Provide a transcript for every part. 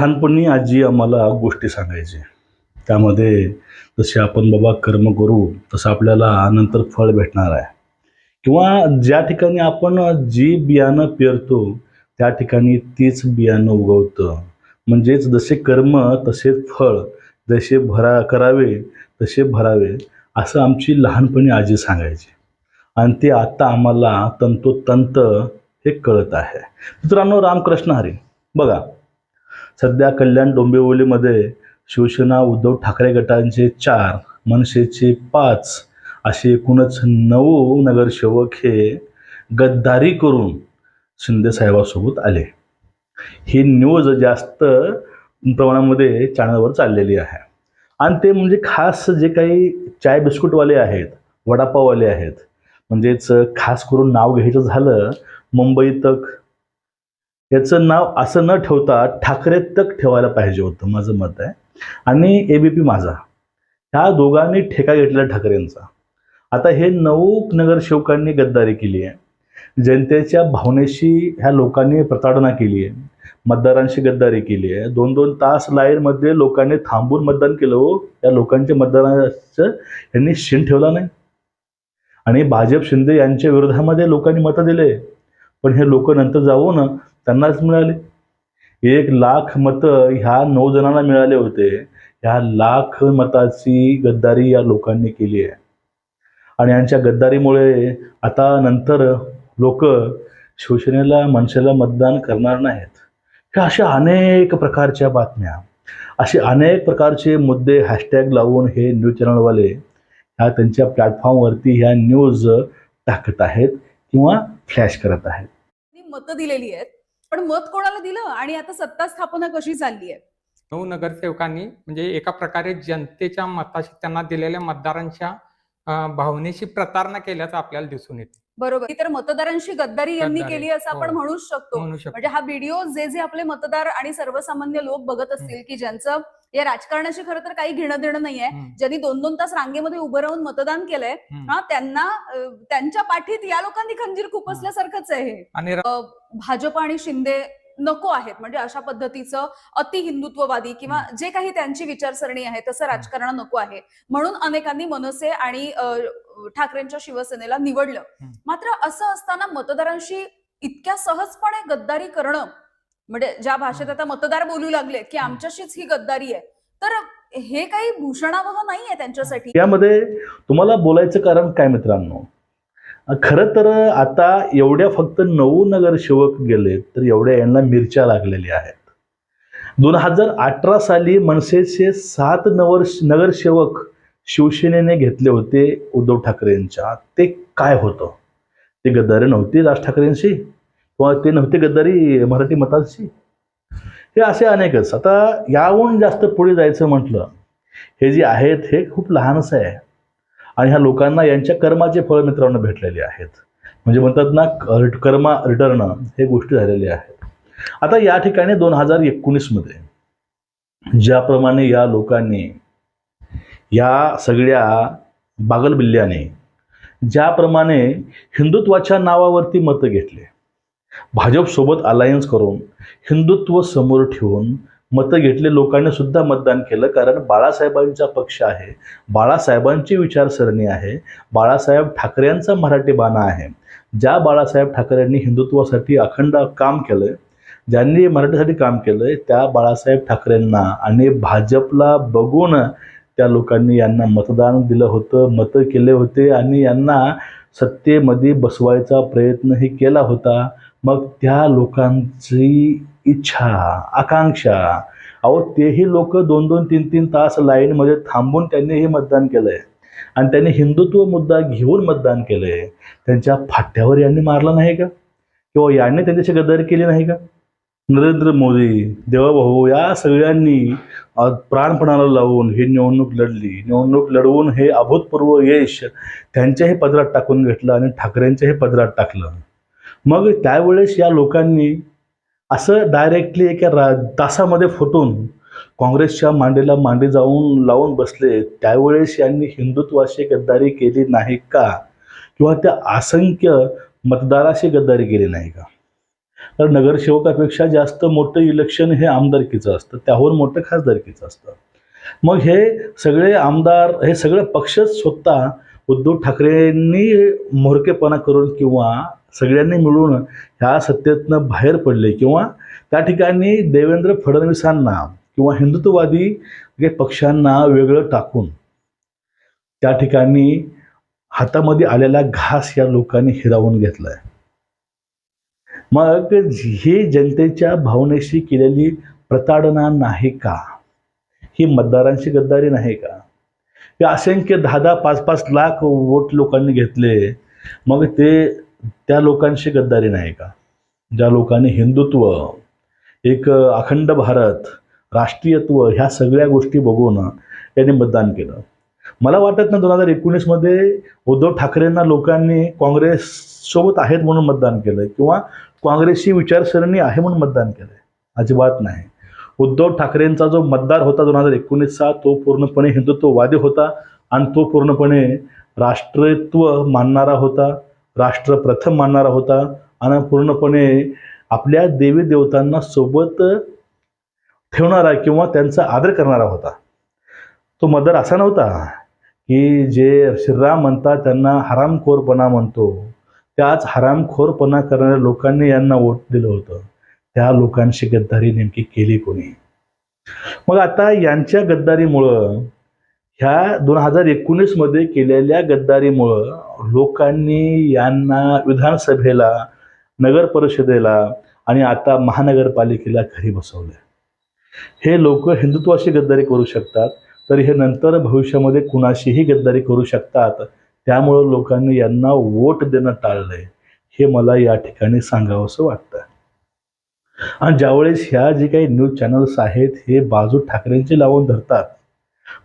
लहानपणी आजी आम्हाला गोष्टी सांगायची. त्यामध्ये जसे आपण बाबा कर्म करू तसं आपल्याला नंतर फळ भेटणार आहे. किंवा ज्या ठिकाणी आपण जी बियाणं पेरतो त्या ठिकाणी तीच बियाणं उगवतं. म्हणजेच जसे कर्म तसेच फळ जसे भरा करावे तसे भरावे असं आमची लहानपणी आजी सांगायची. आणि ते आता आम्हाला तंतोतंत हे कळत आहे. मित्रांनो रामकृष्ण हरी बघा सध्या कल्याण डोंबिवलीमध्ये शिवसेना उद्धव ठाकरे गटांचे चार मनसेचे पाच असे एकूणच नऊ नगरसेवक हे गद्दारी करून शिंदेसाहेबासोबत आले. ही न्यूज जास्त प्रमाणामध्ये चॅनलवर चाललेली आहे. आणि ते म्हणजे खास जे काही चाय बिस्कुटवाले आहेत वडापाववाले आहेत म्हणजेच खास करून नाव घ्यायचं झालं मुंबई तक याचं नाव असं न ठेवता ठाकरे तक ठेवायला पाहिजे होतं माझं मत आहे. आणि ए बी पी माझा. ह्या दोघांनी ठेका घेतला ठाकरेंचा. आता हे नऊ नगरसेवकांनी गद्दारी केली आहे. जनतेच्या भावनेशी ह्या लोकांनी प्रताडना केली आहे. मतदारांशी गद्दारी केली आहे. दोन दोन तास लाईनमध्ये लोकांनी थांबून मतदान केलं हो. या लोकांच्या मतदानाचं यांनी शिण ठेवला नाही. आणि भाजप शिंदे यांच्या विरोधामध्ये लोकांनी मतं दिले. पण हे लोक नंतर जाऊन त्यांनाच मिळाले. एक लाख मतं ह्या नऊ जणांना मिळाले होते. ह्या लाख मताची गद्दारी या लोकांनी केली आहे. आणि यांच्या गद्दारीमुळे आता नंतर लोक शिवसेनेला मनसेला मतदान करणार नाहीत. ह्या अशा अनेक प्रकारच्या बातम्या असे अनेक प्रकारचे मुद्दे हॅशटॅग लावून हे न्यूज चॅनलवाले ह्या त्यांच्या प्लॅटफॉर्मवरती ह्या न्यूज टाकत आहेत किंवा फ्लॅश करत आहेत. मतं दिलेली आहेत. पण मत कोणाला दिलं? आणि आता सत्ता स्थापना कशी चालली आहे? नऊ नगरसेवकांनी म्हणजे एका प्रकारे जनतेच्या मताशी त्यांना दिलेल्या मतदारांच्या भावनेशी प्रतारणा केल्याचं आपल्याला दिसून येते. बरोबर. ही तर मतदारांशी गद्दारी यांनी गद्दारी, केली असं आपण हो. म्हणूच शकतो. म्हणू शकतो. म्हणजे हा व्हिडिओ जे जे आपले मतदार आणि सर्वसामान्य लोक बघत असतील की ज्यांचं या राजकारणाशी खरं तर काही घेणं देणं नाहीये. ज्यांनी दोन दोन तास रांगेमध्ये उभं राहून मतदान केलंय. हा त्यांना त्यांच्या पाठीत या लोकांनी खंजीर खुपसल्यासारखंच आहे हे. आणि र- अं, भाजप आणि शिंदे नको आहेत. म्हणजे अशा पद्धतीचं अति हिंदुत्ववादी किंवा जे काही त्यांची विचारसरणी आहे तसं राजकारण नको आहे. म्हणून अनेकांनी मनसे आणि ठाकरेंच्या शिवसेनेला निवडलं. मात्र असं असताना मतदारांशी इतक्या सहजपणे गद्दारी करणं म्हणजे ज्या भाषेत आता मतदार बोलू लागले की आमच्याशीच ही गद्दारी आहे तर हे काही भूषणावह नाहीये त्यांच्यासाठी. यामध्ये तुम्हाला बोलायचं कारण काय मित्रांनो? खरं तर आता एवढ्या फक्त नऊ नगरसेवक गेलेत तर एवढ्या यांना मिरच्या लागलेल्या आहेत. दोन हजार अठरा साली मनसेचे सात नवर नगरसेवक शिवसेनेने घेतले होते उद्धव ठाकरेंच्या. ते काय होतं? ते गद्दारी नव्हती राज ठाकरेंशी? किंवा ते नव्हते गद्दारी मराठी मताची हे असे अनेकच आता याहून जास्त पुढे जायचं म्हटलं हे जे आहेत हे खूप लहानसं आहे आणि ह्या लोकांना यांच्या कर्माचे फळ मित्रांनो भेटलेले आहेत. म्हणजे म्हणतात ना कर्मा रिटर्न हे गोष्टी झालेल्या आहेत. आता या ठिकाणी दोन हजार एकोणीसमध्ये ज्याप्रमाणे या लोकांनी या सगळ्या बागलबिल्ल्याने ज्याप्रमाणे हिंदुत्वाच्या नावावरती मतं घेतले भाजपसोबत अलायन्स करून हिंदुत्व समोर ठेवून मतं घेतले लोकांनी सुद्धा मतदान केलं. कारण बाळासाहेबांचा पक्ष आहे. बाळासाहेबांची विचारसरणी आहे. बाळासाहेब ठाकरेंचा मराठी बाणा आहे. ज्या बाळासाहेब ठाकरेंनी हिंदुत्वासाठी अखंड काम केलं ज्यांनी मराठीसाठी काम केलं त्या बाळासाहेब ठाकरेंना आणि भाजपला बघून त्या लोकांनी यांना मतदान दिलं होतं मतं केले होते आणि यांना सत्तेमध्ये बसवायचा प्रयत्नही केला होता. मग त्या लोकांची इच्छा आकांक्षा अहो तेही लोक दोन दोन तीन तीन तास लाईनमध्ये थांबून त्यांनी हे मतदान केलंय. आणि त्यांनी हिंदुत्व मुद्दा घेऊन मतदान केलंय. त्यांच्या फाट्यावर यांनी मारला नाही का? किंवा यांनी त्यांच्याशी गदर केली नाही का? नरेंद्र मोदी देवाभाऊ या सगळ्यांनी प्राणपणाला लावून ही निवडणूक लढली. निवडणूक लढवून हे अभूतपूर्व यश त्यांच्याही पदरात टाकून घेतलं आणि ठाकरेंच्याही पदरात टाकलं. मग त्यावेळेस या लोकांनी असं डायरेक्टली एका रा तासामध्ये फुटून काँग्रेसच्या मांडीला मांडी जाऊन लावून बसले. त्यावेळेस यांनी हिंदुत्वाशी गद्दारी केली नाही का? किंवा त्या असंख्य मतदाराशी गद्दारी केली नाही का? तर नगरसेवकापेक्षा जास्त मोठं इलेक्शन हे आमदारकीचं असतं. त्याहून मोठं खासदारकीचं असतं. मग हे सगळे आमदार हे सगळे पक्षच स्वतः उद्धव ठाकरेंनी म्होरकेपणा करून किंवा सगळ्यांनी मिळून ह्या सत्तेतनं बाहेर पडले किंवा त्या ठिकाणी देवेंद्र फडणवीसांना किंवा हिंदुत्ववादी पक्षांना वेगळं टाकून त्या ठिकाणी हातामध्ये आलेला घास या लोकांनी हिरावून घेतलाय. मग ही जनतेच्या भावनेशी केलेली प्रताडना नाही का? ही मतदारांची गद्दारी नाही का? हे असंख्य दहा दहा पाच पाच लाख वोट लोकांनी घेतले. मग ते त्या लोकांशी गद्दारी नाही का? ज्या लोकांनी हिंदुत्व एक अखंड भारत राष्ट्रीयत्व ह्या सगळ्या गोष्टी बघून त्यांनी मतदान केलं. मला वाटत नाही दोन हजार एकोणीसमध्ये उद्धव ठाकरेंना लोकांनी काँग्रेससोबत आहेत म्हणून मतदान केलं किंवा काँग्रेसची विचारसरणी आहे म्हणून मतदान केलं अजिबात नाही. उद्धव ठाकरेंचा जो मतदार होता दोन हजार एकोणीसचा तो पूर्णपणे हिंदुत्ववादी होता आणि तो पूर्णपणे राष्ट्रत्व मानणारा होता. राष्ट्र प्रथम मानणारा होता. आणि पूर्णपणे आपल्या देवी देवतांना सोबत ठेवणारा किंवा त्यांचा आदर करणारा होता. तो मदर असा नव्हता की जे श्रीराम म्हणतात त्यांना हरामखोरपणा म्हणतो. त्याच हरामखोरपणा करणाऱ्या लोकांनी यांना वोट दिलं होतं. त्या लोकांशी गद्दारी नेमकी केली कोणी? मग आता यांच्या गद्दारीमुळं ह्या दोन हजार एकोणीसमध्ये केलेल्या गद्दारीमुळं लोकांनी यांना विधानसभेला नगर परिषदेला आणि आता महानगरपालिकेला घरी बसवलं हे लोक हिंदुत्वाशी गद्दारी करू शकतात तर हे नंतर भविष्यामध्ये कुणाशीही गद्दारी करू शकतात त्यामुळं लोकांनी यांना वोट देणं टाळलंय. हे मला या ठिकाणी सांगावंसं वाटतं आणि ज्यावेळेस ह्या जे काही न्यूज चॅनल्स आहेत हे बाजू ठाकरेंची लावून धरतात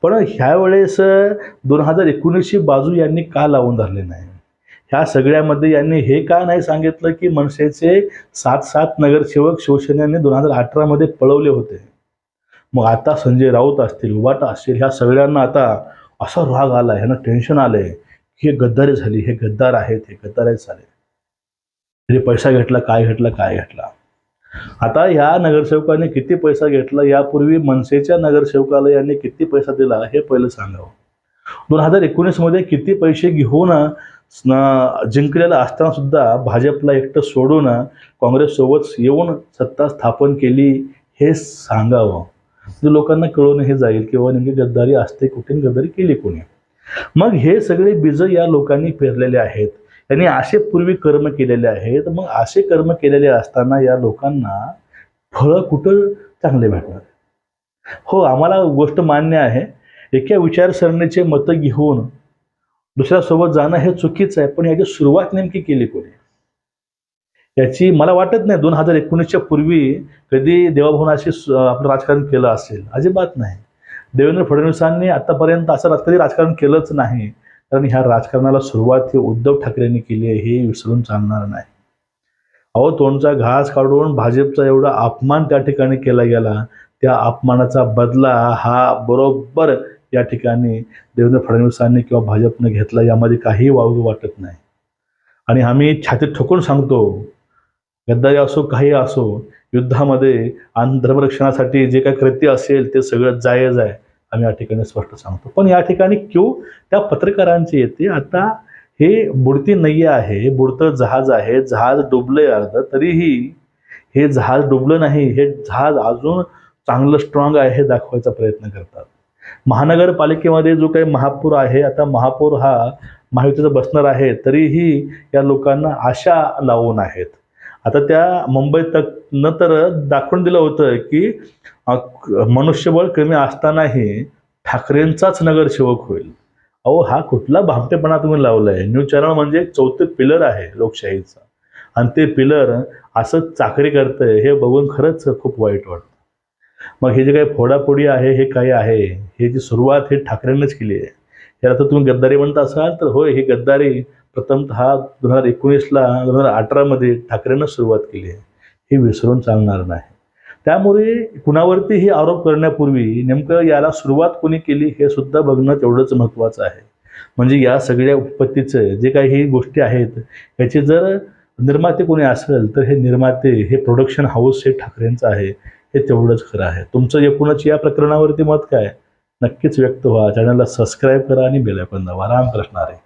पण ह्यावेळेस दोन हजार एकोणीसची बाजू यांनी का लावून धरले नाही? ह्या सगळ्यामध्ये यांनी हे का नाही सांगितलं की मनसेचे सात सात नगरसेवक शिवसेनेने दोन हजार अठरामध्ये पळवले होते? मग आता संजय राऊत असतील उबाटा असतील ह्या सगळ्यांना आता असा राग आला ह्यांना टेन्शन आलंय की हे गद्दारी झाली हे गद्दार आहेत हे गद्दार झाले तरी पैसा घेतला काय घेतला काय घेतला? आता ह्या नगरसेवकाने किती पैसा घेतला? यापूर्वी मनसेच्या नगरसेवकाला यांनी किती पैसा दिला? हे पहिलं सांगावं. दोन हजार एकोणीसमध्ये किती पैसे घेऊन जिंकलेला जिंकलेलं असताना सुद्धा भाजपला एकटं सोडून काँग्रेससोबत येऊन सत्ता स्थापन केली हे सांगावं. म्हणजे लोकांना कळून हे जाईल किंवा नेमकी गद्दारी असते कुठे गद्दारी केली कोणी? मग हे सगळे बीज या लोकांनी पेरलेले आहेत. त्यांनी असे पूर्वी कर्म केलेले आहेत मग असे कर्म केलेले असताना या लोकांना फळं कुठं चांगले भेटणार? हो आम्हाला गोष्ट मान्य आहे. एका विचारसरणीचे मतं घेऊन दुसऱ्यासोबत जाणं हे चुकीचं आहे पण याची सुरुवात नेमकी केली कोणी? याची मला वाटत नाही. दोन हजार एकोणीसच्या पूर्वी कधी देवाभवनाशी आपलं राजकारण केलं असेल. अजिबात नाही. देवेंद्र फडणवीसांनी आतापर्यंत असं राज- कधी राजकारण केलंच नाही. कारण ह्या राजकारणाला सुरुवात ही उद्धव ठाकरेंनी केली आहे हे विसरून चालणार नाही. अहो तोंडचा घास काढून भाजपचा एवढा अपमान त्या ठिकाणी केला गेला त्या अपमानाचा बदला हा बरोबर या ठिकाणी देवेंद्र फडणवीसांनी किंवा भाजपने घेतला यामध्ये काही वावग वाटत नाही. आणि आम्ही छातीत ठोकून सांगतो गद्दारी असो काही असो युद्धामध्ये आणि धर्मरक्षणासाठी जे काही कृत्य असेल ते सगळं जायज आहे. आम्ही या ठिकाणी स्पष्ट सांगतो. पण या ठिकाणी क्यू त्या पत्रकारांची येते. आता हे बुडती नाही आहे बुडतं जहाज आहे जहाज डुबलंय अर्ध तरीही हे जहाज डुबलं नाही हे जहाज अजून चांगलं स्ट्रॉंग आहे हे दाखवायचा प्रयत्न करतात. महानगरपालिकेमध्ये जो काही महापूर आहे आता महापौर हा महायुतीचा बसणार आहे तरीही या लोकांना आशा लावून आहेत. आता त्या मुंबई तक न तर दाखवून दिलं होतं की मनुष्यबळ कमी असतानाही ठाकरेंचाच नगरसेवक होईल. अहो हा कुठला भामटेपणा तुम्ही लावलाय? न्यूज चॅनल म्हणजे एक चौथे पिलर आहे लोकशाहीचा. आणि ते पिलर असं चाकरी करतंय हे बघून खरंच खूप वाईट वाटतं. मग हे जे काही फोडाफोडी आहे हे काय आहे हे जी सुरुवात हे ठाकरेंनीच केली आहे. याला तर तुम्ही गद्दारी म्हणत असाल तर होय ही गद्दारी प्रथमतः दोन हजार एकोणीसला दोन हजार अठरामध्ये ठाकरेंनं सुरुवात केली आहे. हे विसरून चालणार नाही. त्यामुळे कुणावरती हे आरोप करण्यापूर्वी नेमकं याला सुरुवात कोणी केली हे सुद्धा बघणं तेवढंच महत्त्वाचं आहे. म्हणजे या सगळ्या उत्पत्तीचं जे काही ही गोष्टी आहेत याचे जर निर्माते कोणी असेल तर हे निर्माते हे प्रोडक्शन हाऊस हे ठाकरेंचं आहे हे तेवढंच खरं आहे. तुमचं एकूणच या प्रकरणावरती मत काय? नक्कीच व्यक्त व्हा. चॅनलला सबस्क्राईब करा आणि बेलायकन दवा दाबा. रामकृष्ण आहे